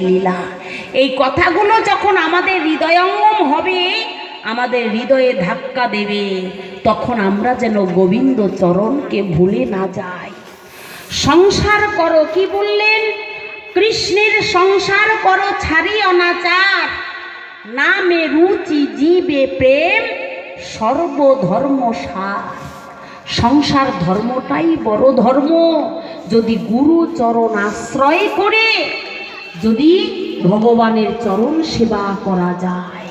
লীলা। এই কথাগুলো যখন আমাদের হৃদয়ঙ্গম হবে, আমাদের হৃদয়ে ধাক্কা দেবে, তখন আমরা যেন গোবিন্দ চরণকে ভুলে না যাই। সংসার করো, কি বললেন? কৃষ্ণের সংসার করো ছাড়ি অনাচার নামে রুচি, জীবে প্রেম, সর্বধর্ম সার। সংসার ধর্মটাই বড় ধর্ম। যদি গুরু চরণ আশ্রয় করে যদি ভগবানের চরণ সেবা করা যায়।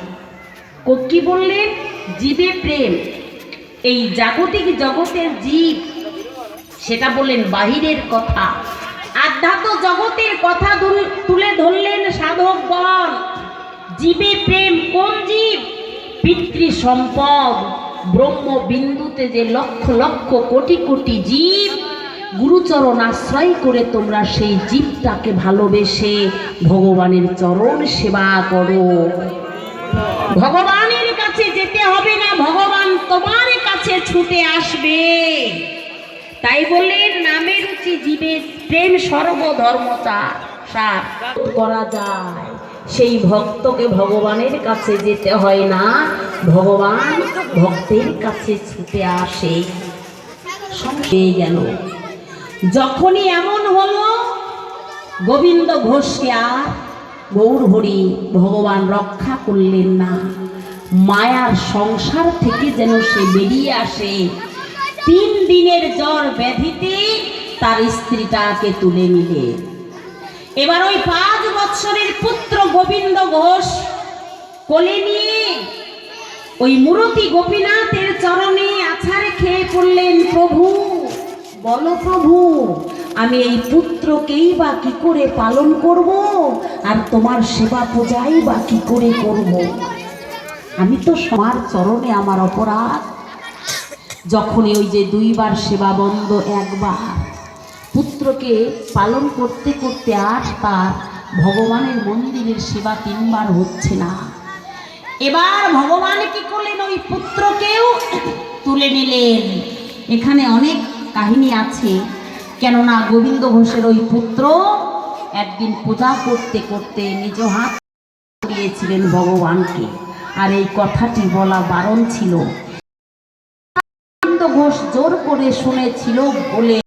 ও বললেন জীবে প্রেম, এই জাগতিক জগতের জীব। সেটা বললেন বাহিরের কথা। আধ্যাত্ম জগতের কথা তুলে ধরলেন সাধকগণ। জীবে প্রেম কোন জীব? পিতৃ সম্পদ ব্রহ্ম বিন্দুতে যে লক্ষ লক্ষ কোটি কোটি জীব গুরুচরণ আশ্রয় করে তোমরা সেই জীবটাকে ভালোবেসে ভগবানের চরণ সেবা করো। ভগবানের কাছে যেতে হবে না, ভগবান তোমার কাছে ছুটে আসবে। তাই বললেন নামের রুচি জীবের প্রেম সর্বধর্মতা সার। করা যায়, সেই ভক্তকে ভগবানের কাছে যেতে হয় না, ভগবান ভক্তের কাছে ছুটে আসে। সঙ্গে গেল। যখনই এমন হলো, গোবিন্দ ঘোষকে আর গৌর হরি ভগবান রক্ষা করলেন না। মায়ার সংসার থেকে যেন সে বেরিয়ে আসে। তিন দিনের জ্বর ব্যাধিতে তার স্ত্রীটাকে তুলে নিলে। এবার ওই পাঁচ বৎসরের পুত্র গোবিন্দ ঘোষ কোলে নিয়ে ওই মূরতি গোপীনাথের চরণে আছাড়ে খেয়ে পড়লেন প্রভু। বলো প্রভু, আমি এই পুত্রকেই বা কি করে পালন করব? আর তোমার সেবা পূজাই বা কি করে করব? আমি তো সবার চরণে আমার অপরাধ। যখনই ওই যে দুইবার সেবা বন্ধ একবার, পুত্রকে পালন করতে করতে আর তার ভগবানের মন্দিরের সেবা তিনবার হচ্ছে না। এবার ভগবান কি করলেন? ওই পুত্রকেও তুলে নিলেন। এখানে অনেক কাহিনী আছে, কেননা গোবিন্দ ঘোষের ওই পুত্র একদিন পূজা করতে করতে নিজ হাত দিয়েছিলেন ভগবানকে। আর এই কথাটি বলা বারণ ছিল। গোবিন্দ ঘোষ জোর করে শুনেছিল বলে